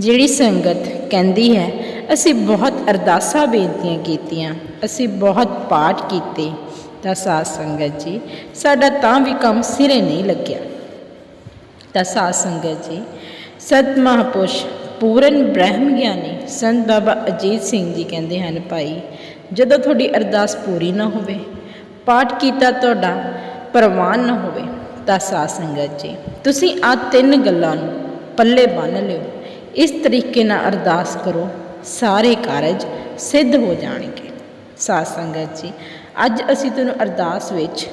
ਜਿਹੜੀ ਸੰਗਤ ਕਹਿੰਦੀ ਹੈ, ਅਸੀਂ ਬਹੁਤ ਅਰਦਾਸਾਂ ਬੇਨਤੀਆਂ ਕੀਤੀਆਂ, ਅਸੀਂ ਬਹੁਤ ਪਾਠ ਕੀਤੇ। ਤਾਂ ਸਾਧ ਸੰਗਤ ਜੀ, ਸਾਡਾ ਤਾਂ ਵੀ ਕੰਮ ਸਿਰੇ ਨਹੀਂ ਲੱਗਿਆ। ਤਾਂ ਸਾਧ ਸੰਗਤ ਜੀ, ਸਤ ਮਹਾਪੁਰਸ਼ ਪੂਰਨ ਬ੍ਰਹਮ ਗਿਆਨੀ ਸੰਤ ਬਾਬਾ ਅਜੀਤ ਸਿੰਘ ਜੀ ਕਹਿੰਦੇ ਹਨ, ਭਾਈ, ਜਦੋਂ ਤੁਹਾਡੀ ਅਰਦਾਸ ਪੂਰੀ ਨਾ ਹੋਵੇ, ਪਾਠ ਕੀਤਾ ਤੁਹਾਡਾ ਪ੍ਰਵਾਨ ਨਾ ਹੋਵੇ, ਤਾਂ ਸਾਧ ਸੰਗਤ ਜੀ, ਤੁਸੀਂ ਆ ਤਿੰਨ ਗੱਲਾਂ ਨੂੰ ਪੱਲੇ ਬੰਨ ਲਿਓ। ਇਸ ਤਰੀਕੇ ਨਾਲ ਅਰਦਾਸ ਕਰੋ, ਸਾਰੇ ਕਾਰਜ ਸਿੱਧ ਹੋ ਜਾਣਗੇ। ਸਾਧ ਸੰਗਤ ਜੀ, ਅੱਜ ਅਸੀਂ ਤੁਹਾਨੂੰ ਅਰਦਾਸ ਵਿੱਚ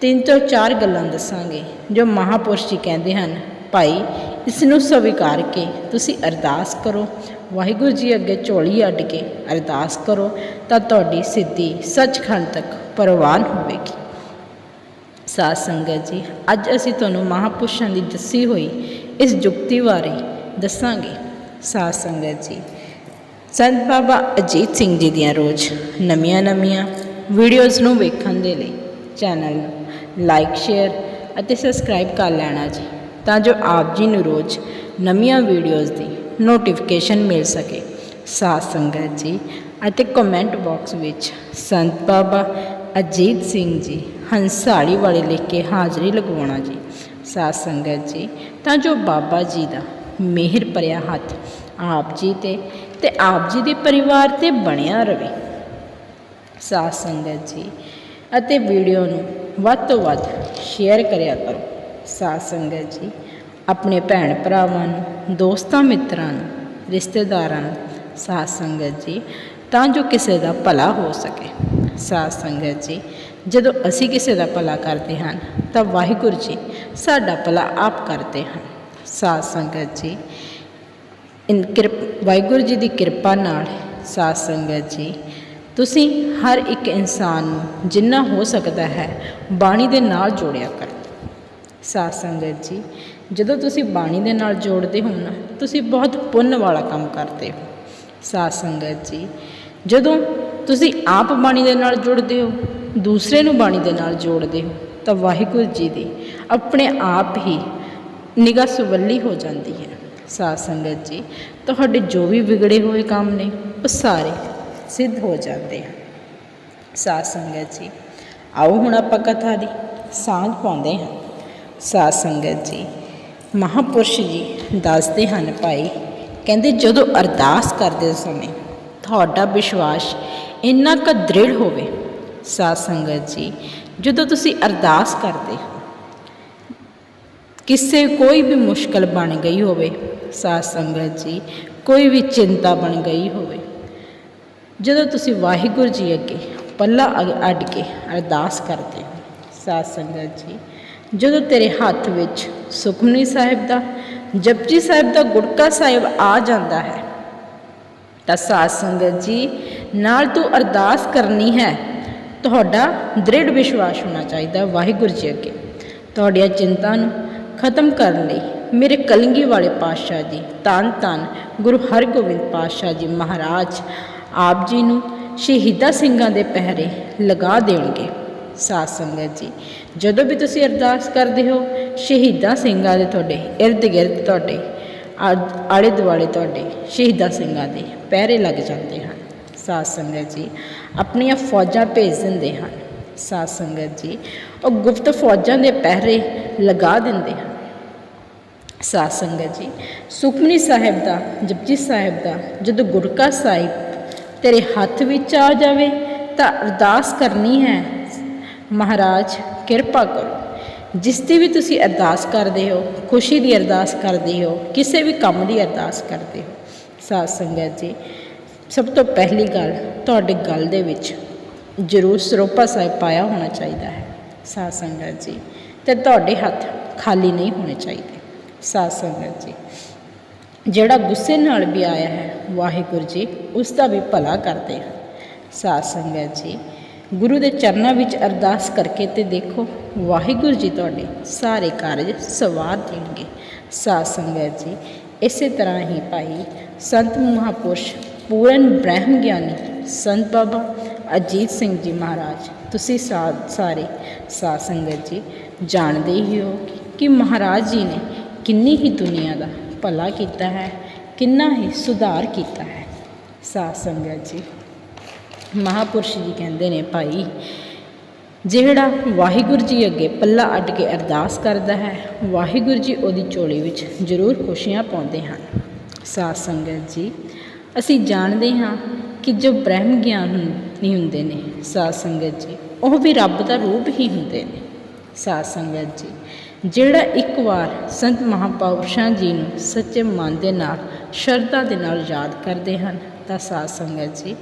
ਤਿੰਨ ਤੋਂ ਚਾਰ ਗੱਲਾਂ ਦੱਸਾਂਗੇ, ਜੋ ਮਹਾਪੁਰਸ਼ ਜੀ ਕਹਿੰਦੇ ਹਨ, ਭਾਈ ਇਸ ਨੂੰ ਸਵੀਕਾਰ ਕੇ ਤੁਸੀਂ ਅਰਦਾਸ ਕਰੋ। ਵਾਹਿਗੁਰੂ ਜੀ ਅੱਗੇ ਝੋਲੀ ਅੱਡ ਕੇ ਅਰਦਾਸ ਕਰੋ, ਤਾਂ ਤੁਹਾਡੀ ਸਿੱਧੀ ਸੱਚਖੰਡ ਤੱਕ ਪ੍ਰਵਾਨ ਹੋਵੇਗੀ। ਸਾਧ ਸੰਗਤ ਜੀ, ਅੱਜ ਅਸੀਂ ਤੁਹਾਨੂੰ ਮਹਾਪੁਰਸ਼ਾਂ ਦੀ ਦੱਸੀ ਹੋਈ ਇਸ ਜੁਗਤੀ ਬਾਰੇ ਦੱਸਾਂਗੇ। ਸਾਧ ਸੰਗਤ ਜੀ, ਸੰਤ ਬਾਬਾ ਅਜੀਤ ਸਿੰਘ ਜੀ ਦੀਆਂ ਰੋਜ਼ ਨਵੀਆਂ ਨਵੀਆਂ ਵੀਡੀਓਜ਼ ਨੂੰ ਵੇਖਣ ਦੇ ਲਈ ਚੈਨਲ ਨੂੰ ਲਾਈਕ ਸ਼ੇਅਰ ਅਤੇ ਸਬਸਕ੍ਰਾਈਬ ਕਰ ਲੈਣਾ ਜੀ, ਤਾਂ ਜੋ ਆਪ ਜੀ ਨੂੰ ਰੋਜ਼ ਨਵੀਆਂ ਵੀਡੀਓਜ਼ ਦੀ ਨੋਟੀਫਿਕੇਸ਼ਨ ਮਿਲ ਸਕੇ। ਸਾਧ ਸੰਗਤ ਜੀ ਅਤੇ ਕਮੈਂਟ ਬਾਕਸ ਵਿੱਚ ਸੰਤ ਬਾਬਾ ਅਜੀਤ ਸਿੰਘ ਜੀ ਹੰਸਾਲੀ ਵਾਲੇ ਲਿਖ ਕੇ ਹਾਜ਼ਰੀ ਲਗਵਾਉਣਾ ਜੀ। ਸਾਧ ਸੰਗਤ ਜੀ, ਤਾਂ ਜੋ ਬਾਬਾ ਜੀ ਦਾ ਮਿਹਰ ਭਰਿਆ ਹੱਥ ਆਪ ਜੀ ਤੇ ਤੇ ਆਪ ਜੀ ਦੇ ਪਰਿਵਾਰ ਤੇ ਬਣਿਆ ਰਵੇ। ਸਾਧ ਸੰਗਤ ਜੀ, ਅਤੇ ਵੀਡੀਓ ਨੂੰ ਵੱਧ ਤੋਂ ਵੱਧ ਸ਼ੇਅਰ ਕਰਿਆ ਕਰੋ। ਸਾਧ ਸੰਗਤ ਜੀ, ਆਪਣੇ ਭੈਣ ਭਰਾਵਾਂ ਨੂੰ, ਦੋਸਤਾਂ ਮਿੱਤਰਾਂ ਨੂੰ, ਰਿਸ਼ਤੇਦਾਰਾਂ ਨੂੰ ਸਾਧ ਸੰਗਤ ਜੀ, ਤਾਂ ਜੋ ਕਿਸੇ ਦਾ ਭਲਾ ਹੋ ਸਕੇ। ਸਾਧ ਸੰਗਤ ਜੀ, ਜਦੋਂ ਅਸੀਂ ਕਿਸੇ ਦਾ ਭਲਾ ਕਰਦੇ ਹਨ ਤਾਂ ਵਾਹਿਗੁਰੂ ਜੀ ਸਾਡਾ ਭਲਾ ਆਪ ਕਰਦੇ ਹਨ। ਸਾਧ ਸੰਗਤ ਜੀ। ਇਨ ਕਿਰਪ, ਵਾਹਿਗੁਰੂ ਜੀ ਦੀ ਕਿਰਪਾ ਨਾਲ ਸਾਧ ਸੰਗਤ ਜੀ। ਤੁਸੀਂ ਹਰ ਇੱਕ ਇਨਸਾਨ ਨੂੰ ਜਿੰਨਾ ਹੋ ਸਕਦਾ ਹੈ, ਬਾਣੀ ਦੇ ਨਾਲ ਜੋੜਿਆ ਕਰੋ। ਸਾਧ ਸੰਗਤ ਜੀ, ਜਦੋਂ ਤੁਸੀਂ ਬਾਣੀ ਦੇ ਨਾਲ ਜੋੜਦੇ ਹੋ ਨਾ, ਤੁਸੀਂ ਬਹੁਤ ਪੁੰਨ ਵਾਲਾ ਕੰਮ ਕਰਦੇ ਹੋ। ਸਾਧ ਸੰਗਤ ਜੀ, ਜਦੋਂ ਤੁਸੀਂ ਆਪ ਬਾਣੀ ਦੇ ਨਾਲ ਜੁੜਦੇ ਹੋ, ਦੂਸਰੇ ਨੂੰ ਬਾਣੀ ਦੇ ਨਾਲ ਜੋੜਦੇ ਹੋ, ਤਾਂ ਵਾਹਿਗੁਰੂ ਜੀ ਦੀ ਆਪਣੇ ਆਪ ਹੀ ਨਿਗਾਹ ਸੁਵੱਲੀ ਹੋ ਜਾਂਦੀ ਹੈ। ਸਾਧ ਸੰਗਤ ਜੀ, ਤੁਹਾਡੇ ਜੋ ਵੀ ਵਿਗੜੇ ਹੋਏ ਕੰਮ ਨੇ, ਉਹ ਸਾਰੇ ਸਿੱਧ ਹੋ ਜਾਂਦੇ ਹਨ। ਸਾਧ ਸੰਗਤ ਜੀ, ਆਓ ਹੁਣ ਆਪਾਂ ਕਥਾ ਦੀ ਸਾਂਝ ਪਾਉਂਦੇ ਹਾਂ। ਸਾਧ ਸੰਗਤ ਜੀ, ਮਹਾਪੁਰਸ਼ ਜੀ ਦੱਸਦੇ ਹਨ ਭਾਈ, ਕਹਿੰਦੇ ਜਦੋਂ ਅਰਦਾਸ ਕਰਦੇ ਸਮੇਂ ਤੁਹਾਡਾ ਵਿਸ਼ਵਾਸ ਇੰਨਾ ਕੁ ਦ੍ਰਿੜ ਹੋਵੇ, ਸਾਧ ਸੰਗਤ ਜੀ, ਜਦੋਂ ਤੁਸੀਂ ਅਰਦਾਸ ਕਰਦੇ ਹੋ ਕਿਸੇ ਕੋਈ ਵੀ ਮੁਸ਼ਕਲ ਬਣ ਗਈ ਹੋਵੇ, ਸਾਧ ਸੰਗਤ ਜੀ, ਕੋਈ ਵੀ ਚਿੰਤਾ ਬਣ ਗਈ ਹੋਵੇ, ਜਦੋਂ ਤੁਸੀਂ ਵਾਹਿਗੁਰੂ ਜੀ ਅੱਗੇ ਪੱਲਾ ਅ- ਅੱਡ ਕੇ ਅਰਦਾਸ ਕਰਦੇ ਹੋ, ਸਾਧ ਸੰਗਤ ਜੀ, ਜਦੋਂ ਤੇਰੇ ਹੱਥ ਵਿੱਚ ਸੁਖਮਨੀ ਸਾਹਿਬ ਦਾ, ਜਪਜੀ ਸਾਹਿਬ ਦਾ ਗੁਟਕਾ ਸਾਹਿਬ ਆ ਜਾਂਦਾ ਹੈ, ਤਾਂ ਸਾਧ ਸੰਗਤ ਜੀ, ਨਾਲ ਤੂੰ ਅਰਦਾਸ ਕਰਨੀ ਹੈ, ਤੁਹਾਡਾ ਦ੍ਰਿੜ ਵਿਸ਼ਵਾਸ ਹੋਣਾ ਚਾਹੀਦਾ ਵਾਹਿਗੁਰੂ ਜੀ ਅੱਗੇ, ਤੁਹਾਡੀਆਂ ਚਿੰਤਾ ਨੂੰ ਖਤਮ ਕਰਨ ਲਈ ਮੇਰੇ ਕਲਿੰਗੀ ਵਾਲੇ ਪਾਤਸ਼ਾਹ ਜੀ ਤਨ ਤਨ ਗੁਰੂ ਹਰਗੋਬਿੰਦ ਪਾਤਸ਼ਾਹ ਜੀ ਮਹਾਰਾਜ, ਆਪ ਜੀ ਨੂੰ ਸ਼ਹੀਦਾਂ ਸਿੰਘਾਂ ਦੇ ਪਹਿਰੇ ਲਗਾ ਦੇਣਗੇ। ਸਾਧ ਸੰਗਤ ਜੀ, ਜਦੋਂ ਵੀ ਤੁਸੀਂ ਅਰਦਾਸ ਕਰਦੇ ਹੋ, ਸ਼ਹੀਦਾਂ ਸਿੰਘਾਂ ਦੇ ਤੁਹਾਡੇ, ਇਰਦ ਗਿਰਦ ਤੁਹਾਡੇ ਆ- ਆਲੇ ਦੁਆਲੇ ਤੁਹਾਡੇ ਸ਼ਹੀਦਾਂ ਸਿੰਘਾਂ ਦੇ ਪਹਿਰੇ ਲੱਗ ਜਾਂਦੇ ਹਨ। ਸਾਧ ਸੰਗਤ ਜੀ, ਆਪਣੀਆਂ ਫੌਜਾਂ ਭੇਜ ਦਿੰਦੇ ਹਨ। ਸਾਧ ਸੰਗਤ ਜੀ, ਉਹ ਗੁਪਤ ਫੌਜਾਂ ਦੇ ਪਹਿਰੇ ਲਗਾ ਦਿੰਦੇ ਹਨ। ਸਾਧ ਸੰਗਤ ਜੀ, ਸੁਖਮਨੀ ਸਾਹਿਬ ਦਾ, ਜਪਜੀ ਸਾਹਿਬ ਦਾ, ਜਦੋਂ ਗੁਰਕਾ ਸਾਹਿਬ ਤੇਰੇ ਹੱਥ ਵਿੱਚ ਆ ਜਾਵੇ, ਤਾਂ ਅਰਦਾਸ ਕਰਨੀ ਹੈ। ਮਹਾਰਾਜ, ਕਿਰਪਾ ਕਰੋ। ਜਿਸ ਦੀ ਵੀ ਤੁਸੀਂ ਅਰਦਾਸ ਕਰਦੇ ਹੋ, ਖੁਸ਼ੀ ਦੀ ਅਰਦਾਸ ਕਰਦੇ ਹੋ, ਕਿਸੇ ਵੀ ਕੰਮ ਦੀ ਅਰਦਾਸ ਕਰਦੇ ਹੋ। ਸਾਧ ਸੰਗਤ ਜੀ, ਸਭ ਤੋਂ ਪਹਿਲੀ ਗੱਲ ਤੁਹਾਡੇ ਗੱਲ ਦੇ ਵਿੱਚ ਜ਼ਰੂਰ ਸਰੋਪਾ ਸਾਹਿਬ ਪਾਇਆ ਹੋਣਾ ਚਾਹੀਦਾ ਹੈ। ਸਾਧ ਸੰਗਤ ਜੀ, ਤੇ ਤੁਹਾਡੇ ਹੱਥ ਖਾਲੀ ਨਹੀਂ ਹੋਣੇ ਚਾਹੀਦੇ। ਸਾਧ ਸੰਗਤ ਜੀ, ਜਿਹੜਾ ਗੁੱਸੇ ਨਾਲ ਵੀ ਆਇਆ ਹੈ, ਵਾਹਿਗੁਰੂ ਜੀ, ਉਸ ਦਾ ਵੀ ਭਲਾ ਕਰਦੇ ਹਨ ਸਾਧ ਸੰਗਤ ਜੀ, ਗੁਰੂ ਦੇ ਚਰਨਾਂ ਵਿੱਚ ਅਰਦਾਸ ਕਰਕੇ ਤੇ ਦੇਖੋ, ਵਾਹਿਗੁਰੂ ਜੀ ਤੁਹਾਡੇ ਸਾਰੇ ਕਾਰਜ ਸਵਾਰ ਦੇਣਗੇ। ਸਾਧ ਸੰਗਤ ਜੀ, ਇਸੇ ਤਰ੍ਹਾਂ ਹੀ ਭਾਈ ਸੰਤ ਮਹਾਪੁਰਸ਼ ਪੂਰਨ ਬ੍ਰਹਮ ਗਿਆਨੀ ਸੰਤ ਬਾਬਾ ਅਜੀਤ ਸਿੰਘ ਜੀ ਮਹਾਰਾਜ, ਤੁਸੀਂ ਸਾ- ਸਾਰੇ ਸਾਧ ਸੰਗਤ ਜੀ ਜਾਣਦੇ ਹੀ ਹੋ ਕਿ ਮਹਾਰਾਜ ਜੀ ਨੇ ਕਿੰਨੀ ਹੀ ਦੁਨੀਆ ਦਾ ਭਲਾ ਕੀਤਾ ਹੈ, ਕਿੰਨਾ ਹੀ ਸੁਧਾਰ ਕੀਤਾ ਹੈ। ਸਾਧ ਸੰਗਤ ਜੀ, ਮਹਾਪੁਰਸ਼ ਜੀ ਕਹਿੰਦੇ ਨੇ, ਭਾਈ, ਜਿਹੜਾ ਵਾਹਿਗੁਰੂ ਜੀ ਅੱਗੇ ਪੱਲਾ ਅੱਡ ਕੇ ਅਰਦਾਸ ਕਰਦਾ ਹੈ, ਵਾਹਿਗੁਰੂ ਜੀ ਉਹਦੀ ਝੋਲੀ ਵਿੱਚ ਜ਼ਰੂਰ ਖੁਸ਼ੀਆਂ ਪਾਉਂਦੇ ਹਨ। ਸਾਧ ਸੰਗਤ ਜੀ, ਅਸੀਂ ਜਾਣਦੇ ਹਾਂ ਕਿ ਜੋ ਬ੍ਰਹਮ ਗਿਆਨ ਨਹੀਂ ਹੁੰਦੇ ਨੇ ਸਾਧ ਸੰਗਤ ਜੀ। ਉਹ ਵੀ ਰੱਬ ਦਾ ਰੂਪ ਹੀ ਹੁੰਦੇ ਨੇ ਸਾਧ ਸੰਗਤ ਜੀ। ਜਿਹੜਾ ਇੱਕ ਵਾਰ ਸੰਤ ਮਹਾਪੁਰਸ਼ਾਂ ਜੀ ਨੂੰ ਸੱਚੇ ਮਨ ਦੇ ਨਾਲ, ਸ਼ਰਧਾ ਦੇ ਨਾਲ ਯਾਦ ਕਰਦੇ ਹਨ, ਤਾਂ ਸਾਧ ਸੰਗਤ ਜੀ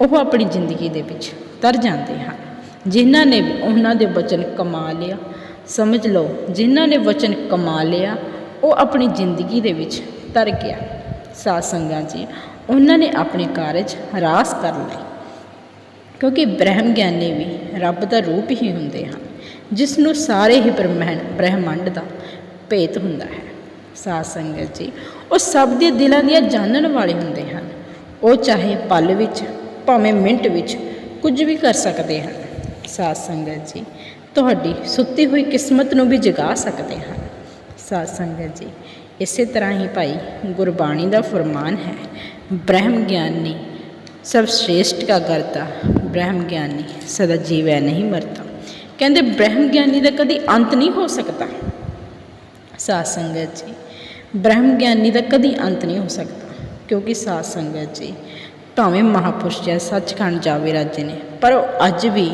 ਉਹ ਆਪਣੀ ਜ਼ਿੰਦਗੀ ਦੇ ਵਿੱਚ ਤਰ ਜਾਂਦੇ ਹਨ। ਜਿਨ੍ਹਾਂ ਨੇ ਉਹਨਾਂ ਦੇ ਵਚਨ ਕਮਾ ਲਿਆ, ਸਮਝ ਲਓ, ਜਿਨ੍ਹਾਂ ਨੇ ਵਚਨ ਕਮਾ ਲਿਆ, ਉਹ ਆਪਣੀ ਜ਼ਿੰਦਗੀ ਦੇ ਵਿੱਚ ਤਰ ਗਿਆ। ਸਾਧ ਸੰਗਤ ਜੀ, ਉਹਨਾਂ ਨੇ ਆਪਣੇ ਕਾਰਜ ਹਰਾਸ ਕਰ ਲਏ। ਕਿਉਂਕਿ ਬ੍ਰਹਮ ਗਿਆਨੀ ਵੀ ਰੱਬ ਦਾ ਰੂਪ ਹੀ ਹੁੰਦੇ ਹਨ, ਜਿਸ ਨੂੰ ਸਾਰੇ ਹੀ ਬ੍ਰਹਮੰਡ ਬ੍ਰਹਿਮੰਡ ਦਾ ਭੇਤ ਹੁੰਦਾ ਹੈ। ਸਾਧ ਸੰਗਤ ਜੀ, ਉਹ ਸਭ ਦੇ ਦਿਲਾਂ ਦੀਆਂ ਜਾਣਨ ਵਾਲੇ ਹੁੰਦੇ ਹਨ। ਉਹ ਚਾਹੇ ਪਲ ਵਿੱਚ, ਭਾਵੇਂ ਮਿੰਟ ਵਿੱਚ ਕੁਝ ਵੀ ਕਰ ਸਕਦੇ ਹਨ। ਸਾਧ ਸੰਗਤ ਜੀ, ਤੁਹਾਡੀ ਸੁੱਤੀ ਹੋਈ ਕਿਸਮਤ ਨੂੰ ਵੀ ਜਗਾ ਸਕਦੇ ਹਨ। ਸਾਧ ਸੰਗਤ ਜੀ, ਇਸੇ ਤਰ੍ਹਾਂ ਹੀ ਭਾਈ ਗੁਰਬਾਣੀ ਦਾ ਫਰਮਾਨ ਹੈ, ਬ੍ਰਹਮ ਗਿਆਨੀ ਸਭ ਸ਼੍ਰੇਸ਼ਟ ਕਾ ਕਰਤਾ, ਬ੍ਰਹਮ ਗਿਆਨੀ, ਸਦਾ ਜੀਵੈ ਨਹੀਂ ਮਰਤਾ। ਕਹਿੰਦੇ ਬ੍ਰਹਮ ਗਿਆਨੀ ਦਾ ਕਦੀ ਅੰਤ ਨਹੀਂ ਹੋ ਸਕਦਾ। ਸਾਧ ਸੰਗਤ ਜੀ, ਬ੍ਰਹਮ ਗਿਆਨੀ ਦਾ ਕਦੀ ਅੰਤ ਨਹੀਂ ਹੋ ਸਕਦਾ, ਕਿਉਂਕਿ ਸਾਧ ਸੰਗਤ ਜੀ ਭਾਵੇਂ ਮਹਾਪੁਰਸ਼ ਜੀ ਸੱਚਖੰਡ ਜਾਵੇ ਰਾਜੇ ਨੇ, ਪਰ ਉਹ ਅੱਜ ਵੀ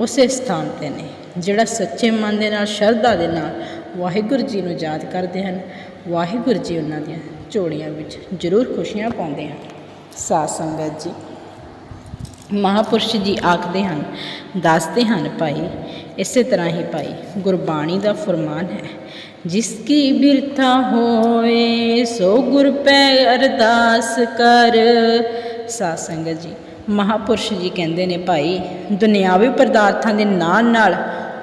ਉਸੇ ਸਥਾਨ ਤੇ ਨੇ, ਜਿਹੜਾ ਸੱਚੇ ਮਨ ਦੇ ਨਾਲ, ਸ਼ਰਧਾ ਦੇ ਨਾਲ ਵਾਹਿਗੁਰੂ ਜੀ ਨੂੰ ਯਾਦ ਕਰਦੇ ਹਨ। ਵਾਹਿਗੁਰੂ ਜੀ ਉਹਨਾਂ ਦੀਆਂ ਝੋਲੀਆਂ ਵਿੱਚ ਜ਼ਰੂਰ ਖੁਸ਼ੀਆਂ ਪਾਉਂਦੇ ਹਨ। ਸਾਧ ਸੰਗਤ ਜੀ ਮਹਾਂਪੁਰਸ਼ ਜੀ ਆਖਦੇ ਹਨ, ਦੱਸਦੇ ਹਨ ਭਾਈ, ਇਸੇ ਤਰ੍ਹਾਂ ਹੀ ਭਾਈ, ਗੁਰਬਾਣੀ ਦਾ ਫਰਮਾਨ ਹੈ, ਜਿਸ ਕੀ ਬਿਰਥਾ ਹੋਏ, ਸੋ ਗੁਰ ਪੈ ਅਰਦਾਸ ਕਰ। ਸਾਧ ਸੰਗਤ ਜੀ, ਮਹਾਪੁਰਸ਼ ਜੀ ਕਹਿੰਦੇ ਨੇ ਭਾਈ, ਦੁਨਿਆਵੀ ਪਦਾਰਥਾਂ ਦੇ ਨਾਲ ਨਾਲ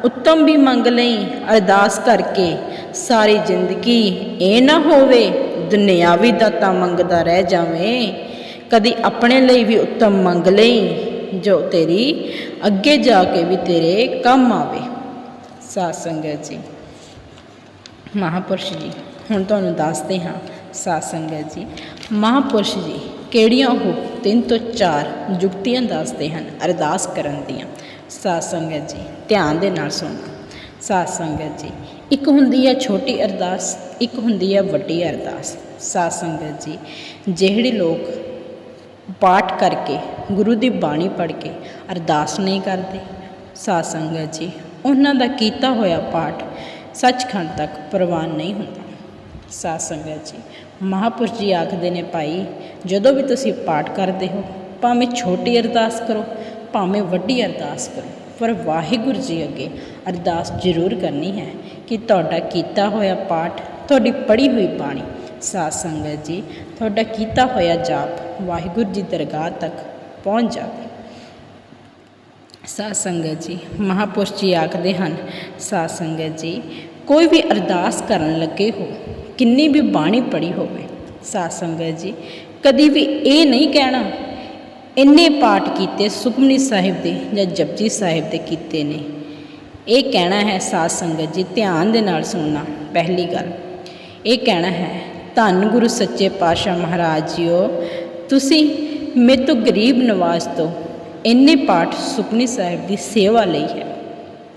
ਉੱਤਮ ਵੀ ਮੰਗ ਲਈ, ਅਰਦਾਸ ਕਰਕੇ ਸਾਰੀ ਜ਼ਿੰਦਗੀ ਇਹ ਨਾ ਹੋਵੇ, ਦੁਨਿਆਵੀ ਦਾਤਾ ਮੰਗਦਾ ਰਹਿ ਜਾਵੇਂ। ਕਦੀ ਆਪਣੇ ਲਈ ਵੀ ਉੱਤਮ ਮੰਗ ਲਈ, ਜੋ ਤੇਰੀ ਅੱਗੇ ਜਾ ਕੇ ਵੀ ਤੇਰੇ ਕੰਮ ਆਵੇ। ਸਾਧ ਸੰਗਤ ਜੀ, ਮਹਾਪੁਰਸ਼ ਜੀ, ਹੁਣ ਤੁਹਾਨੂੰ ਦੱਸਦੇ ਹਾਂ ਸਾਧ ਸੰਗਤ ਜੀ, ਮਹਾਪੁਰਸ਼ ਜੀ, ਕਿਹੜੀਆਂ ਉਹ ਤਿੰਨ ਤੋਂ ਚਾਰ ਯੁਕਤੀਆਂ ਦੱਸਦੇ ਹਨ ਅਰਦਾਸ ਕਰਨ ਦੀਆਂ? ਸਾਧ ਸੰਗਤ ਜੀ, ਧਿਆਨ ਦੇ ਨਾਲ ਸੁਣਨਾ ਸਾਧ ਸੰਗਤ ਜੀ, ਇੱਕ ਹੁੰਦੀ ਹੈ ਛੋਟੀ ਅਰਦਾਸ, ਇੱਕ ਹੁੰਦੀ ਹੈ ਵੱਡੀ ਅਰਦਾਸ। ਸਾਧ ਸੰਗਤ ਜੀ, ਜਿਹੜੇ ਲੋਕ ਪਾਠ ਕਰਕੇ, ਗੁਰੂ ਦੀ ਬਾਣੀ ਪੜ੍ਹ ਕੇ ਅਰਦਾਸ ਨਹੀਂ ਕਰਦੇ। ਸਾਧ ਸੰਗਤ ਜੀ, ਉਹਨਾਂ ਦਾ ਕੀਤਾ ਹੋਇਆ ਪਾਠ ਸੱਚਖੰਡ ਤੱਕ ਪ੍ਰਵਾਨ ਨਹੀਂ ਹੁੰਦਾ। ਸਾਧ ਸੰਗਤ ਜੀ, ਮਹਾਪੁਰਸ਼ ਜੀ ਆਖਦੇ ਨੇ, ਭਾਈ, ਜਦੋਂ ਵੀ ਤੁਸੀਂ ਪਾਠ ਕਰਦੇ ਹੋ, ਭਾਵੇਂ ਛੋਟੀ ਅਰਦਾਸ ਕਰੋ, ਭਾਵੇਂ ਵੱਡੀ ਅਰਦਾਸ ਕਰੋ, ਪਰ ਵਾਹਿਗੁਰੂ ਜੀ ਅੱਗੇ ਅਰਦਾਸ ਜ਼ਰੂਰ ਕਰਨੀ ਹੈ ਕਿ ਤੁਹਾਡਾ ਕੀਤਾ ਹੋਇਆ ਪਾਠ, ਤੁਹਾਡੀ ਪੜ੍ਹੀ ਹੋਈ ਬਾਣੀ ਸਾਧ ਸੰਗਤ ਜੀ, ਤੁਹਾਡਾ ਕੀਤਾ ਹੋਇਆ ਜਾਪ ਵਾਹਿਗੁਰੂ ਜੀ ਦਰਗਾਹ ਤੱਕ ਪਹੁੰਚ ਜਾਵੇ। ਸਾਧ ਸੰਗਤ ਜੀ, ਮਹਾਪੁਰਸ਼ ਜੀ ਆਖਦੇ ਹਨ, ਸਾਧ ਸੰਗਤ ਜੀ, ਕੋਈ ਵੀ ਅਰਦਾਸ ਕਰਨ ਲੱਗੇ ਹੋ, ਕਿੰਨੀ ਵੀ ਬਾਣੀ ਪੜੀ ਹੋਵੇ, ਸਾਧ ਸੰਗਤ ਜੀ, ਕਦੀ ਵੀ ਇਹ ਨਹੀਂ ਕਹਿਣਾ, ਇੰਨੇ ਪਾਠ ਕੀਤੇ ਸੁਖਮਨੀ ਸਾਹਿਬ ਦੇ ਜਾਂ ਜਪਜੀ ਸਾਹਿਬ ਦੇ ਕੀਤੇ ਨੇ। ਇਹ ਕਹਿਣਾ ਹੈ, ਸਾਧ ਸੰਗਤ ਜੀ, ਧਿਆਨ ਦੇ ਨਾਲ ਸੁਣਨਾ, ਪਹਿਲੀ ਗੱਲ। ਇਹ ਕਹਿਣਾ ਹੈ ਧੰਨ ਗੁਰੂ ਸੱਚੇ ਪਾਤਸ਼ਾਹ ਮਹਾਰਾਜ ਜੀਓ, ਤੁਸੀਂ ਮੇਰੇ ਤੋਂ ਗਰੀਬ ਨਵਾਜ਼ ਤੋਂ ਇੰਨੇ ਪਾਠ ਸੁਖਮਨੀ ਸਾਹਿਬ ਦੀ ਸੇਵਾ ਲਈ ਹੈ।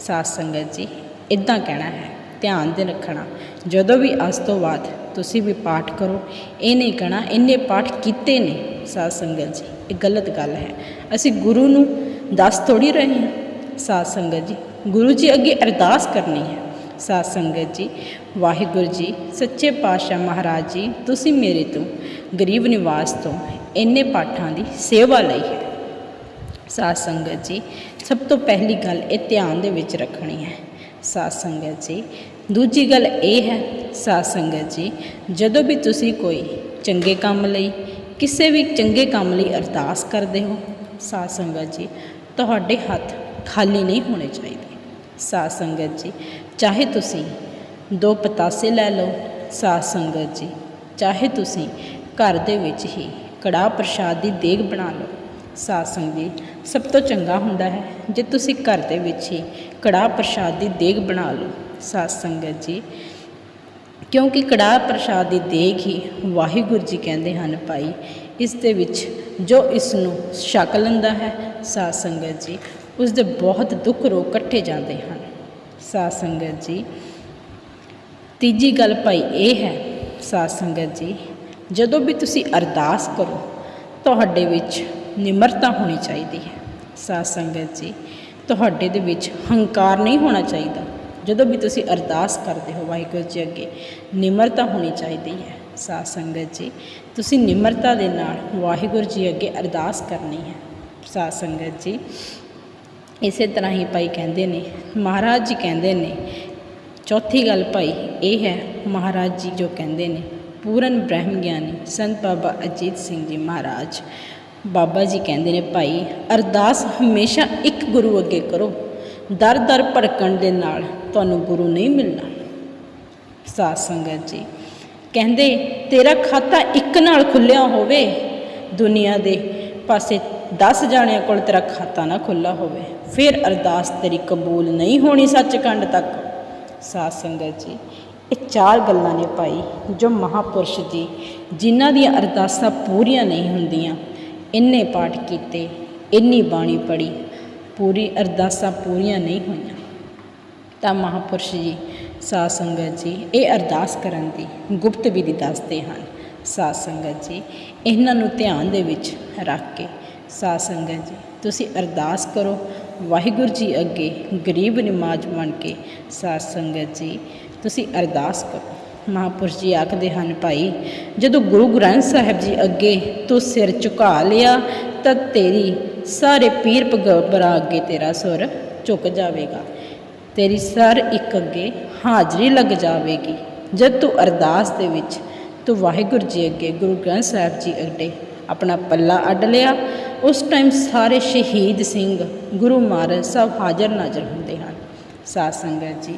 ਸਾਧ ਸੰਗਤ ਜੀ ਇਦਾਂ ਕਹਿਣਾ ਹੈ, ਧਿਆਨ ਦੇ ਰੱਖਣਾ। ਜਦੋਂ ਵੀ ਅੱਜ ਤੋਂ ਬਾਅਦ ਤੁਸੀਂ ਵੀ ਪਾਠ ਕਰੋ, ਇਹ ਨਹੀਂ ਕਹਿਣਾ, ਇੰਨੇ ਪਾਠ ਕੀਤੇ ਨੇ ਸਾਧ ਸੰਗਤ ਜੀ, ਇਹ ਗਲਤ ਗੱਲ ਹੈ। ਅਸੀਂ ਗੁਰੂ ਨੂੰ ਦੱਸ ਥੋੜੀ ਰਹੇ ਹਾਂ। ਸਾਧ ਸੰਗਤ ਜੀ, ਗੁਰੂ ਜੀ ਅੱਗੇ ਅਰਦਾਸ ਕਰਨੀ ਹੈ। ਸਾਧ ਸੰਗਤ ਜੀ, ਵਾਹਿਗੁਰੂ ਜੀ, ਸੱਚੇ ਪਾਤਸ਼ਾਹ ਮਹਾਰਾਜ ਜੀ, ਤੁਸੀਂ ਮੇਰੇ ਤੋਂ ਗਰੀਬ ਨਿਵਾਸ ਤੋਂ ਇੰਨੇ ਪਾਠਾਂ ਦੀ ਸੇਵਾ ਲਈ ਹੈ। ਸਾਧ ਸੰਗਤ ਜੀ, ਸਭ ਤੋਂ ਪਹਿਲੀ ਗੱਲ ਇਹ ਧਿਆਨ ਦੇ ਵਿੱਚ ਰੱਖਣੀ ਹੈ। ਸਾਧ ਸੰਗਤ ਜੀ, ਦੂਜੀ ਗੱਲ ਇਹ ਹੈ, ਸਾਧ ਸੰਗਤ ਜੀ, ਜਦੋਂ ਵੀ ਤੁਸੀਂ ਕੋਈ ਚੰਗੇ ਕੰਮ ਲਈ, ਕਿਸੇ ਵੀ ਚੰਗੇ ਕੰਮ ਲਈ ਅਰਦਾਸ ਕਰਦੇ ਹੋ, ਸਾਧ ਸੰਗਤ ਜੀ, ਤੁਹਾਡੇ ਹੱਥ ਖਾਲੀ ਨਹੀਂ ਹੋਣੇ ਚਾਹੀਦੇ। ਸਾਧ ਸੰਗਤ ਜੀ ਚਾਹੇ ਤੁਸੀਂ ਦੋ ਪਤਾਸੇ ਲੈ ਲਓ, ਸਾਧ ਸੰਗਤ ਜੀ। ਚਾਹੇ ਤੁਸੀਂ ਘਰ ਦੇ ਵਿੱਚ ਹੀ ਕੜਾਹ ਪ੍ਰਸ਼ਾਦ ਦੀ ਦੇਗ ਬਣਾ ਲਓ। ਸਾਧ ਸੰਗਤ ਜੀ ਸਭ ਤੋਂ ਚੰਗਾ ਹੁੰਦਾ ਹੈ ਜੇ ਤੁਸੀਂ ਘਰ ਦੇ ਵਿੱਚ ਹੀ ਕੜਾਹ ਪ੍ਰਸ਼ਾਦ ਦੀ ਦੇਗ ਬਣਾ ਲਓ। ਸਾਧ ਸੰਗਤ ਜੀ, ਕਿਉਂਕਿ ਕੜਾਹ ਪ੍ਰਸ਼ਾਦ ਦੀ ਦੇਗ ਹੀ ਵਾਹਿਗੁਰੂ ਜੀ ਕਹਿੰਦੇ ਹਨ, ਭਾਈ, ਇਸ ਦੇ ਵਿੱਚ ਜੋ ਇਸ ਨੂੰ ਛਕ ਲੈਂਦਾ ਹੈ, ਸਾਧ ਸੰਗਤ ਜੀ ਉਸ ਦੇ ਬਹੁਤ ਦੁੱਖ ਰੋਗ ਕੱਟੇ ਜਾਂਦੇ ਹਨ। ਸਾਧ ਸੰਗਤ ਜੀ। ਤੀਜੀ ਗੱਲ ਭਾਈ ਇਹ ਹੈ, ਸਾਧ ਸੰਗਤ ਜੀ, ਜਦੋਂ ਵੀ ਤੁਸੀਂ ਅਰਦਾਸ ਕਰੋ, ਤੁਹਾਡੇ ਵਿੱਚ ਨਿਮਰਤਾ ਹੋਣੀ ਚਾਹੀਦੀ ਹੈ। ਸਾਧ ਸੰਗਤ ਜੀ, ਤੁਹਾਡੇ ਦੇ ਵਿੱਚ ਹੰਕਾਰ ਨਹੀਂ ਹੋਣਾ ਚਾਹੀਦਾ। ਜਦੋਂ ਵੀ ਤੁਸੀਂ ਅਰਦਾਸ ਕਰਦੇ ਹੋ ਵਾਹਿਗੁਰੂ ਜੀ ਅੱਗੇ, ਨਿਮਰਤਾ ਹੋਣੀ ਚਾਹੀਦੀ ਹੈ। ਸਾਧ ਸੰਗਤ ਜੀ, ਤੁਸੀਂ ਨਿਮਰਤਾ ਦੇ ਨਾਲ ਵਾਹਿਗੁਰੂ ਜੀ ਅੱਗੇ ਅਰਦਾਸ ਕਰਨੀ ਹੈ। ਸਾਧ ਸੰਗਤ ਜੀ ਇਸੇ ਤਰ੍ਹਾਂ ਹੀ ਭਾਈ ਕਹਿੰਦੇ ਨੇ, ਮਹਾਰਾਜ ਜੀ ਕਹਿੰਦੇ ਨੇ, ਚੌਥੀ ਗੱਲ ਭਾਈ ਇਹ ਹੈ, ਮਹਾਰਾਜ ਜੀ ਜੋ ਕਹਿੰਦੇ ਨੇ, ਪੂਰਨ ਬ੍ਰਹਮ ਗਿਆਨੀ ਸੰਤ ਬਾਬਾ ਅਜੀਤ ਸਿੰਘ ਜੀ ਮਹਾਰਾਜ, ਬਾਬਾ ਜੀ ਕਹਿੰਦੇ ਨੇ ਭਾਈ, ਅਰਦਾਸ ਹਮੇਸ਼ਾ ਇੱਕ ਗੁਰੂ ਅੱਗੇ ਕਰੋ, ਦਰ ਦਰ ਭੜਕਣ ਦੇ ਨਾਲ ਤੁਹਾਨੂੰ ਗੁਰੂ ਨਹੀਂ ਮਿਲਣਾ। ਸਾਧ ਸੰਗਤ ਜੀ, ਕਹਿੰਦੇ, ਤੇਰਾ ਖਾਤਾ ਇੱਕ ਨਾਲ ਖੁੱਲਿਆ ਹੋਵੇ, ਦੁਨੀਆ ਦੇ ਪਾਸੇ 10 ਜਾਣਿਆਂ ਕੋਲ ਤੇਰਾ ਖਾਤਾ ਨਾ ਖੁੱਲਾ ਹੋਵੇ। ਫਿਰ ਅਰਦਾਸ ਤੇਰੀ ਕਬੂਲ ਨਹੀਂ ਹੋਣੀ ਸੱਚਖੰਡ ਤੱਕ। ਸਾਧ ਸੰਗਤ ਜੀ, ਇਹ ਚਾਰ ਗੱਲਾਂ ਨੇ ਭਾਈ ਜੋ ਮਹਾਪੁਰਸ਼ ਜੀ, ਜਿਨ੍ਹਾਂ ਦੀਆਂ ਅਰਦਾਸਾਂ ਪੂਰੀਆਂ ਨਹੀਂ ਹੁੰਦੀਆਂ। ਇੰਨੇ ਪਾਠ ਕੀਤੇ, ਇੰਨੀ ਬਾਣੀ ਪੜੀ ਪੂਰੀ ਅਰਦਾਸਾਂ ਪੂਰੀਆਂ ਨਹੀਂ ਹੋਈਆਂ। ਤਾਂ ਮਹਾਪੁਰਸ਼ ਜੀ, ਸਾਧ ਸੰਗਤ ਜੀ, ਇਹ ਅਰਦਾਸ ਕਰਨ ਦੀ ਗੁਪਤ ਵਿਧੀ ਦੱਸਦੇ ਹਨ। ਸਾਧ ਸੰਗਤ ਜੀ, ਇਹਨਾਂ ਨੂੰ ਧਿਆਨ ਦੇ ਵਿੱਚ ਰੱਖ ਕੇ ਸਾਧ ਸੰਗਤ ਜੀ, ਤੁਸੀਂ ਅਰਦਾਸ ਕਰੋ, ਵਾਹਿਗੁਰੂ ਜੀ ਅੱਗੇ ਗਰੀਬ ਨਿਮਾਜ ਬਣ ਕੇ ਸਾਧ ਸੰਗਤ ਜੀ, ਤੁਸੀਂ ਅਰਦਾਸ ਕਰੋ। ਮਹਾਪੁਰਸ਼ ਜੀ ਆਖਦੇ ਹਨ, ਭਾਈ, ਜਦੋਂ ਗੁਰੂ ਗ੍ਰੰਥ ਸਾਹਿਬ ਜੀ ਅੱਗੇ ਤੂੰ ਸਿਰ ਝੁਕਾ ਲਿਆ ਤਾਂ ਤੇਰੀ ਸਾਰੇ ਪੀਰ ਪਗੰਬਰਾਂ ਅੱਗੇ ਤੇਰਾ ਸੁਰ ਝੁਕ ਜਾਵੇਗਾ। ਤੇਰੀ ਸਰ ਇੱਕ ਅੱਗੇ ਹਾਜ਼ਰੀ ਲੱਗ ਜਾਵੇਗੀ। ਜਦ ਤੂੰ ਅਰਦਾਸ ਦੇ ਵਿੱਚ ਤੂੰ ਵਾਹਿਗੁਰੂ ਜੀ ਅੱਗੇ ਗੁਰੂ ਗ੍ਰੰਥ ਸਾਹਿਬ ਜੀ ਅੱਗੇ ਆਪਣਾ ਪੱਲਾ ਅੱਡ ਲਿਆ ਉਸ ਟਾਈਮ ਸਾਰੇ ਸ਼ਹੀਦ ਸਿੰਘ ਗੁਰੂ ਮਹਾਰਾਜ ਸਭ ਹਾਜ਼ਰ ਨਾਜ਼ਰ ਹੁੰਦੇ ਹਨ। ਸਾਧ ਸੰਗਤ ਜੀ,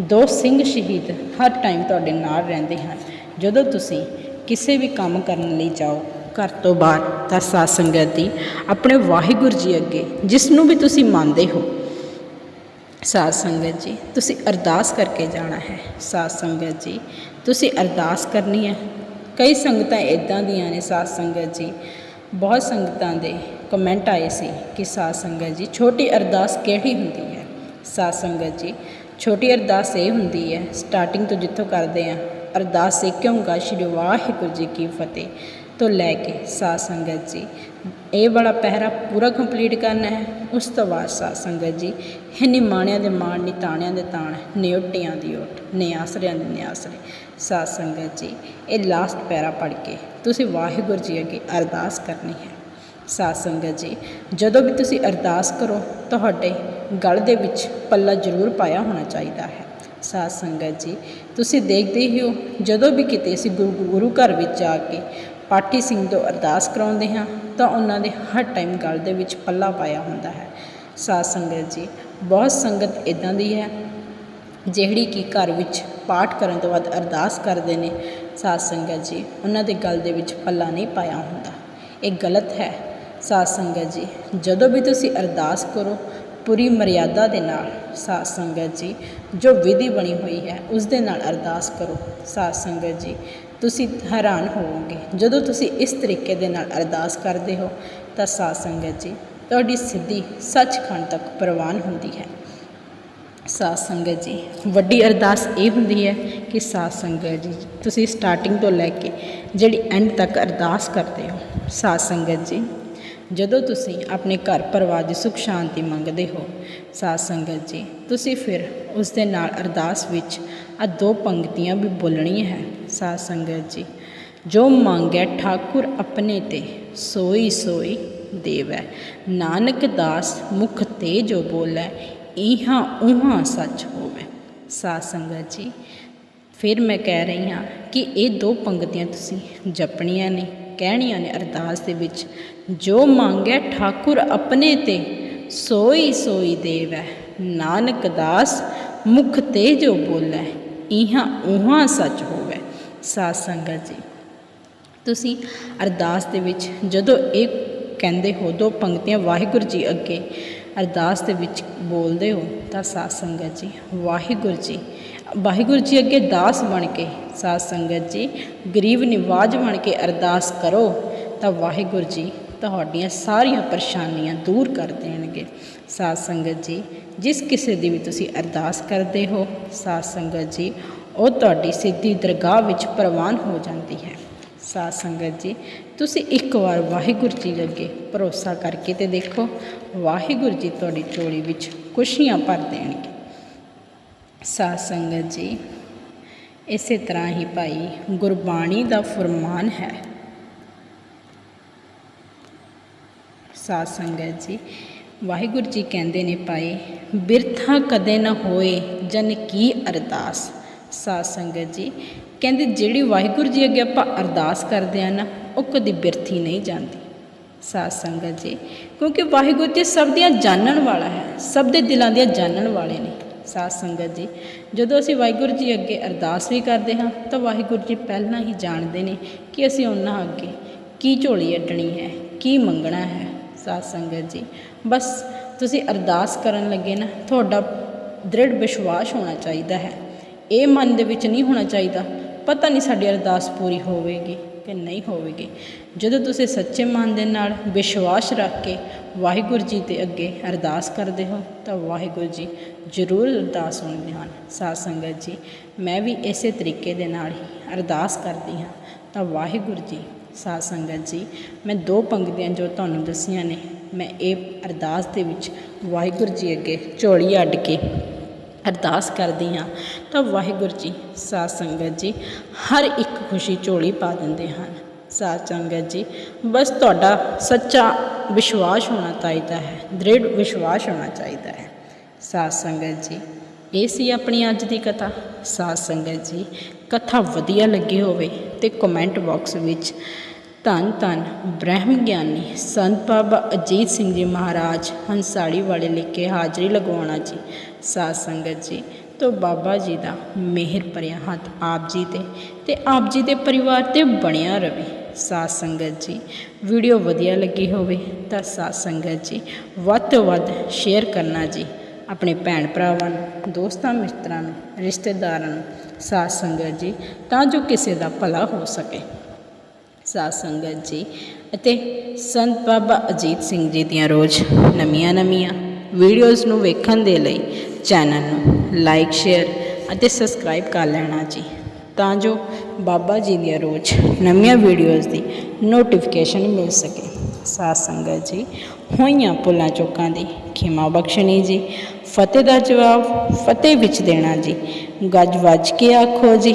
ਦੋ ਸਿੰਘ ਸ਼ਹੀਦ ਹਰ ਟਾਈਮ ਤੁਹਾਡੇ ਨਾਲ ਰਹਿੰਦੇ ਹਨ। ਜਦੋਂ ਤੁਸੀਂ ਕਿਸੇ ਵੀ ਕੰਮ ਕਰਨ ਲਈ ਜਾਓ, ਘਰ ਤੋਂ ਬਾਹਰ, ਤਾਂ ਸਾਧ ਸੰਗਤ ਦੀ ਆਪਣੇ ਵਾਹਿਗੁਰੂ ਜੀ ਅੱਗੇ ਜਿਸ ਨੂੰ ਵੀ ਤੁਸੀਂ ਮੰਨਦੇ ਹੋ, ਸਾਧ ਸੰਗਤ ਜੀ, ਤੁਸੀਂ ਅਰਦਾਸ ਕਰਕੇ ਜਾਣਾ ਹੈ। ਸਾਧ ਸੰਗਤ ਜੀ, ਤੁਸੀਂ ਅਰਦਾਸ ਕਰਨੀ ਹੈ। ਕਈ ਸੰਗਤਾਂ ਇਦਾਂ ਦੀਆਂ ਨੇ ਸਾਧ ਸੰਗਤ ਜੀ ਬਹੁਤ ਸੰਗਤਾਂ ਦੇ ਕਮੈਂਟ ਆਏ ਸੀ ਕਿ ਸਾਧ ਸੰਗਤ ਜੀ, ਛੋਟੀ ਅਰਦਾਸ ਕਿਹੜੀ ਹੁੰਦੀ ਹੈ? ਸਾਧ ਸੰਗਤ ਜੀ, ਛੋਟੀ ਅਰਦਾਸ ਇਹ ਹੁੰਦੀ ਹੈ ਸਟਾਰਟਿੰਗ ਤੋਂ ਜਿੱਥੋਂ ਕਰਦੇ ਆ ਅਰਦਾਸ ਇਹ ਸ਼੍ਰੀ ਵਾਹਿਗੁਰੂ ਜੀ ਕੀ ਫਤਿਹ ਤੋਂ ਲੈ ਕੇ ਸਾਧ ਸੰਗਤ ਜੀ ਇਹ ਵਾਲਾ ਪਹਿਰਾ ਪੂਰਾ ਕੰਪਲੀਟ ਕਰਨਾ ਹੈ। ਉਸ ਤੋਂ ਬਾਅਦ ਸਾਧ ਸੰਗਤ ਜੀ ਇਹ ਨਿਮਾਣਿਆਂ ਦੇ ਮਾਣ ਨੀ ਤਾਣਿਆਂ ਦੇ ਤਾਣ ਨਿਉਟਿਆਂ ਦੀ ਓਟ, ਨਿਆਸਰਿਆਂ ਦੇ ਨਿਆਸਰੇ। ਸਾਧ ਸੰਗਤ ਜੀ, ਇਹ ਲਾਸਟ ਪੈਰਾ ਪੜ੍ਹ ਕੇ ਤੁਸੀਂ ਵਾਹਿਗੁਰੂ ਜੀ ਅੱਗੇ ਅਰਦਾਸ ਕਰਨੀ ਹੈ। ਸਾਧ ਸੰਗਤ ਜੀ, ਜਦੋਂ ਵੀ ਤੁਸੀਂ ਅਰਦਾਸ ਕਰੋ, ਤੁਹਾਡੇ ਗਲ ਦੇ ਵਿੱਚ ਪੱਲਾ ਜ਼ਰੂਰ ਪਾਇਆ ਹੋਣਾ ਚਾਹੀਦਾ ਹੈ। ਸਾਧ ਸੰਗਤ ਜੀ, ਤੁਸੀਂ ਦੇਖਦੇ ਹੀ ਹੋ, ਜਦੋਂ ਵੀ ਕਿਤੇ ਅਸੀਂ ਗੁਰੂ ਗੁਰੂ ਘਰ ਵਿੱਚ ਜਾ ਕੇ ਪਾਠੀ ਸਿੰਘ ਤੋਂ ਅਰਦਾਸ ਕਰਾਉਂਦੇ ਹਾਂ ਤਾਂ ਉਹਨਾਂ ਦੇ ਹਰ ਟਾਈਮ ਗਲ ਦੇ ਵਿੱਚ ਪੱਲਾ ਪਾਇਆ ਹੁੰਦਾ ਹੈ। ਸਾਧ ਸੰਗਤ ਜੀ, ਬਹੁਤ ਸੰਗਤ ਇਦਾਂ ਦੀ ਹੈ ਜਿਹੜੀ ਕਿ ਘਰ ਵਿੱਚ ਪਾਠ ਕਰਨ ਤੋਂ ਬਾਅਦ ਅਰਦਾਸ ਕਰਦੇ ਨੇ। ਸਾਧ ਸੰਗਤ ਜੀ, ਉਹਨਾਂ ਦੇ ਗਲ ਦੇ ਵਿੱਚ ਪੱਲਾ ਨਹੀਂ ਪਾਇਆ ਹੁੰਦਾ। ਇਹ ਗਲਤ ਹੈ। ਸਾਧ ਸੰਗਤ ਜੀ, ਜਦੋਂ ਵੀ ਤੁਸੀਂ ਅਰਦਾਸ ਕਰੋ ਪੂਰੀ ਮਰਿਆਦਾ ਦੇ ਨਾਲ, ਸਾਧ ਸੰਗਤ ਜੀ, ਜੋ ਵਿਧੀ ਬਣੀ ਹੋਈ ਹੈ, ਉਸ ਦੇ ਨਾਲ ਅਰਦਾਸ ਕਰੋ। ਸਾਧ ਸੰਗਤ ਜੀ ਤੁਸੀਂ ਹੈਰਾਨ ਹੋਵੋਗੇ। ਜਦੋਂ ਤੁਸੀਂ ਇਸ ਤਰੀਕੇ ਦੇ ਨਾਲ ਅਰਦਾਸ ਕਰਦੇ ਹੋ, ਤਾਂ ਸਾਧ ਸੰਗਤ ਜੀ, ਤੁਹਾਡੀ ਸਿੱਧੀ ਸੱਚਖੰਡ ਤੱਕ ਪ੍ਰਵਾਨ ਹੁੰਦੀ ਹੈ। ਸਾਧ ਸੰਗਤ ਜੀ, ਵੱਡੀ ਅਰਦਾਸ ਇਹ ਹੁੰਦੀ ਹੈ ਕਿ ਸਾਧ ਸੰਗਤ ਜੀ, ਤੁਸੀਂ ਸਟਾਰਟਿੰਗ ਤੋਂ ਲੈ ਕੇ ਜਿਹੜੀ ਐਂਡ ਤੱਕ ਅਰਦਾਸ ਕਰਦੇ ਹੋ। ਸਾਧ ਸੰਗਤ ਜੀ, ਜਦੋਂ ਤੁਸੀਂ ਆਪਣੇ ਘਰ ਪਰਿਵਾਰ ਦੀ ਸੁਖ ਸ਼ਾਂਤੀ ਮੰਗਦੇ ਹੋ, ਸਾਧ ਸੰਗਤ ਜੀ, ਤੁਸੀਂ ਫਿਰ ਉਸ ਦੇ ਨਾਲ ਅਰਦਾਸ ਵਿੱਚ ਆ ਦੋ ਪੰਕਤੀਆਂ ਵੀ ਬੋਲਣੀਆਂ ਹੈ। ਸਾਧ ਸੰਗਤ ਜੀ, ਜੋ ਮੰਗੈ ਠਾਕੁਰ ਆਪਣੇ ਤੇ, ਸੋਈ ਸੋਈ ਦੇਵੈ। ਨਾਨਕ ਦਾਸ ਮੁਖ ਤੇ ਜੋ ਬੋਲੇ, ਇਹਾਂ ਉਹਾਂ ਸੱਚ ਹੋਵੇ। ਸਾਧ ਸੰਗਤ ਜੀ, ਫਿਰ ਮੈਂ ਕਹਿ ਰਹੀ ਹਾਂ ਕਿ ਇਹ ਦੋ ਪੰਕਤੀਆਂ ਤੁਸੀਂ ਜਪਣੀਆਂ ਨੇ, ਕਹਿਣੀਆਂ ਨੇ ਅਰਦਾਸ ਦੇ ਵਿੱਚ। ਜੋ ਮੰਗੈ ਠਾਕੁਰ ਆਪਣੇ ਤੇ, ਸੋਈ ਸੋਈ ਦੇਵੈ। ਨਾਨਕ ਦਾਸ ਮੁਖ ਤੇ ਜੋ ਬੋਲੇ, ਇਹਾਂ ਉਹਾਂ ਸੱਚ ਹੋਵੇ। ਸਾਧ ਸੰਗਤ ਜੀ। ਤੁਸੀਂ ਅਰਦਾਸ ਦੇ ਵਿੱਚ ਜਦੋਂ ਇਹ ਕਹਿੰਦੇ ਹੋ, ਦੋ ਪੰਕਤੀਆਂ ਵਾਹਿਗੁਰੂ ਜੀ ਅੱਗੇ ਅਰਦਾਸ ਦੇ ਵਿੱਚ ਬੋਲਦੇ ਹੋ, ਤਾਂ ਸਾਧ ਸੰਗਤ ਜੀ, ਵਾਹਿਗੁਰੂ ਜੀ ਵਾਹਿਗੁਰੂ ਜੀ ਅੱਗੇ ਦਾਸ ਬਣ ਕੇ ਸਾਧ ਸੰਗਤ ਜੀ, ਗਰੀਬ ਨਿਵਾਜ ਬਣ ਕੇ ਅਰਦਾਸ ਕਰੋ, ਤਾਂ ਵਾਹਿਗੁਰੂ ਜੀ ਤੁਹਾਡੀਆਂ ਸਾਰੀਆਂ ਪਰੇਸ਼ਾਨੀਆਂ ਦੂਰ ਕਰ ਦੇਣਗੇ। ਸਾਧ ਸੰਗਤ ਜੀ, ਜਿਸ ਕਿਸੇ ਦੀ ਵੀ ਤੁਸੀਂ ਅਰਦਾਸ ਕਰਦੇ ਹੋ, ਸਾਧ ਸੰਗਤ ਜੀ ਉਹ ਤੁਹਾਡੀ ਸਿੱਧੀ ਦਰਗਾਹ ਵਿੱਚ ਪ੍ਰਵਾਨ ਹੋ ਜਾਂਦੀ ਹੈ। ਸਾਧ ਸੰਗਤ ਜੀ, ਤੁਸੀਂ ਇੱਕ ਵਾਰ ਵਾਹਿਗੁਰੂ ਜੀ ਅੱਗੇ ਭਰੋਸਾ ਕਰਕੇ ਤੇ ਦੇਖੋ, ਵਾਹਿਗੁਰੂ ਜੀ ਤੁਹਾਡੀ ਝੋਲੀ ਵਿੱਚ ਖੁਸ਼ੀਆਂ ਭਰ ਦੇਣਗੇ। ਸਾਧ ਸੰਗਤ ਜੀ, ਇਸੇ ਤਰ੍ਹਾਂ ਹੀ ਭਾਈ ਗੁਰਬਾਣੀ ਦਾ ਫਰਮਾਨ ਹੈ। ਸਾਧ ਸੰਗਤ ਜੀ, ਵਾਹਿਗੁਰੂ ਜੀ ਕਹਿੰਦੇ ਨੇ ਭਾਈ, ਬਿਰਥਾ ਕਦੇ ਨਾ ਹੋਏ ਜਨ ਕੀ ਅਰਦਾਸ। ਸਾਧ ਸੰਗਤ ਜੀ। ਕਹਿੰਦੇ ਜਿਹੜੀ ਵਾਹਿਗੁਰੂ ਜੀ ਅੱਗੇ ਆਪਾਂ ਅਰਦਾਸ ਕਰਦੇ ਆ ਨਾ, ਉਹ ਕਦੀ ਬਿਰਥੀ ਨਹੀਂ ਜਾਂਦੀ। ਸਾਧ ਸੰਗਤ ਜੀ, ਕਿਉਂਕਿ ਵਾਹਿਗੁਰੂ ਜੀ ਸਭ ਦੀਆਂ ਜਾਣਨ ਵਾਲਾ ਹੈ, ਸਭ ਦੇ ਦਿਲਾਂ ਦੀਆਂ ਜਾਣਨ ਵਾਲੇ ਨੇ। ਸਾਧ ਸੰਗਤ ਜੀ, ਜਦੋਂ ਅਸੀਂ ਵਾਹਿਗੁਰੂ ਜੀ ਅੱਗੇ ਅਰਦਾਸ ਵੀ ਕਰਦੇ ਹਾਂ, ਤਾਂ ਵਾਹਿਗੁਰੂ ਜੀ ਪਹਿਲਾਂ ਹੀ ਜਾਣਦੇ ਨੇ ਕਿ ਅਸੀਂ ਉਹਨਾਂ ਅੱਗੇ ਕੀ ਝੋਲੀ ਅੱਡਣੀ ਹੈ, ਕੀ ਮੰਗਣਾ ਹੈ। ਸਾਧ ਸੰਗਤ ਜੀ, ਬਸ ਤੁਸੀਂ ਅਰਦਾਸ ਕਰਨ ਲੱਗੇ ਨਾ, ਤੁਹਾਡਾ ਦ੍ਰਿੜ ਵਿਸ਼ਵਾਸ ਹੋਣਾ ਚਾਹੀਦਾ ਹੈ। ਇਹ ਮਨ ਦੇ ਵਿੱਚ ਨਹੀਂ ਹੋਣਾ ਚਾਹੀਦਾ। ਪਤਾ ਨਹੀਂ ਸਾਡੀ ਅਰਦਾਸ ਪੂਰੀ ਹੋਵੇਗੀ ਕਿ ਨਹੀਂ ਹੋਵੇਗੀ। ਜਦੋਂ ਤੁਸੀਂ ਸੱਚੇ ਮਨ ਦੇ ਨਾਲ ਵਿਸ਼ਵਾਸ ਰੱਖ ਕੇ ਵਾਹਿਗੁਰੂ ਜੀ ਦੇ ਅੱਗੇ ਅਰਦਾਸ ਕਰਦੇ ਹੋ, ਤਾਂ ਵਾਹਿਗੁਰੂ ਜੀ ਜ਼ਰੂਰ ਅਰਦਾਸ ਸੁਣਦੇ ਹਨ। ਸਾਧ ਸੰਗਤ ਜੀ, ਮੈਂ ਵੀ ਇਸੇ ਤਰੀਕੇ ਦੇ ਨਾਲ ਹੀ ਅਰਦਾਸ ਕਰਦੀ ਹਾਂ। ਤਾਂ ਵਾਹਿਗੁਰੂ ਜੀ, ਸਾਧ ਸੰਗਤ ਜੀ, ਮੈਂ ਦੋ ਪੰਕਤੀਆਂ ਜੋ ਤੁਹਾਨੂੰ ਦੱਸੀਆਂ ਨੇ, ਮੈਂ ਇਹ ਅਰਦਾਸ ਦੇ ਵਿੱਚ ਵਾਹਿਗੁਰੂ ਜੀ ਅੱਗੇ ਝੋਲੀ ਅੱਡ ਕੇ ਅਰਦਾਸ ਕਰਦੀ ਹਾਂ, ਤਾਂ ਵਾਹਿਗੁਰੂ ਜੀ, ਸਾਧ ਸੰਗਤ ਜੀ, ਹਰ ਇੱਕ ਖੁਸ਼ੀ ਝੋਲੀ ਪਾ ਦਿੰਦੇ ਹਨ। ਸਾਧ ਸੰਗਤ ਜੀ, ਬਸ ਤੁਹਾਡਾ ਸੱਚਾ ਵਿਸ਼ਵਾਸ ਹੋਣਾ ਚਾਹੀਦਾ ਹੈ, ਦ੍ਰਿੜ ਵਿਸ਼ਵਾਸ ਹੋਣਾ ਚਾਹੀਦਾ ਹੈ। ਸਾਧ ਸੰਗਤ ਜੀ, ਇਹ ਸੀ ਆਪਣੀ ਅੱਜ ਦੀ ਕਥਾ। ਸਾਧ ਸੰਗਤ ਜੀ, ਕਥਾ ਵਧੀਆ ਲੱਗੀ ਹੋਵੇ ਤੇ ਕਮੈਂਟ ਬਾਕਸ ਵਿੱਚ ਧੰਨ ਧੰਨ ਬ੍ਰਹਮ ਗਿਆਨੀ ਸੰਤ ਬਾਬਾ ਅਜੀਤ ਸਿੰਘ ਜੀ ਮਹਾਰਾਜ ਹੰਸਾੜੀ ਵਾਲੇ ਲਿਖ ਕੇ ਹਾਜ਼ਰੀ ਲਗਵਾਉਣਾ ਜੀ। ਸਾਧ ਸੰਗਤ ਜੀ, ਤੋਂ ਬਾਬਾ ਜੀ ਦਾ ਮਿਹਰ ਭਰਿਆ ਹੱਥ ਆਪ ਜੀ ਤੇ ਤੇ ਆਪ ਜੀ ਦੇ ਪਰਿਵਾਰ ਤੇ ਬਣਿਆ ਰਵੇ। ਸਾਧ ਸੰਗਤ ਜੀ, ਵੀਡੀਓ ਵਧੀਆ ਲੱਗੀ ਹੋਵੇ ਤਾਂ ਸਾਧ ਸੰਗਤ ਜੀ ਵੱਧ ਤੋਂ ਵੱਧ ਸ਼ੇਅਰ ਕਰਨਾ ਜੀ। ਆਪਣੇ ਭੈਣ ਭਰਾਵਾਂ ਨੂੰ, ਦੋਸਤਾਂ ਮਿੱਤਰਾਂ ਨੂੰ, ਰਿਸ਼ਤੇਦਾਰਾਂ ਨੂੰ ਸਾਧ ਸੰਗਤ ਜੀ, ਤਾਂ ਜੋ ਕਿਸੇ ਦਾ ਭਲਾ ਹੋ ਸਕੇ। ਸਾਧ ਸੰਗਤ ਜੀ ਅਤੇ ਸੰਤ ਬਾਬਾ ਅਜੀਤ ਸਿੰਘ ਜੀ ਦੀਆਂ ਰੋਜ਼ ਨਵੀਆਂ ਨਵੀਆਂ ਵੀਡੀਓਜ਼ ਨੂੰ ਵੇਖਣ ਦੇ ਲਈ ਚੈਨਲ ਨੂੰ ਲਾਈਕ ਸ਼ੇਅਰ ਅਤੇ ਸਬਸਕ੍ਰਾਈਬ ਕਰ ਲੈਣਾ ਜੀ, ਤਾਂ ਜੋ ਬਾਬਾ ਜੀ ਦੀਆਂ ਰੋਜ਼ ਨਵੀਆਂ ਵੀਡੀਓਜ਼ ਦੀ ਨੋਟੀਫਿਕੇਸ਼ਨ ਮਿਲ ਸਕੇ। ਸਾਧ ਸੰਗਤ ਜੀ, ਹੋਈਆਂ ਪੁੱਲਾਂ ਚੋਕਾਂ ਦੀ ਖਿਮਾ ਬਖਸ਼ਣੀ ਜੀ, ਫਤਿਹ ਦਾ ਜਵਾਬ ਫਤਿਹ ਵਿੱਚ ਦੇਣਾ ਜੀ, ਗੱਜ ਵੱਜ ਕੇ ਆਖੋ ਜੀ।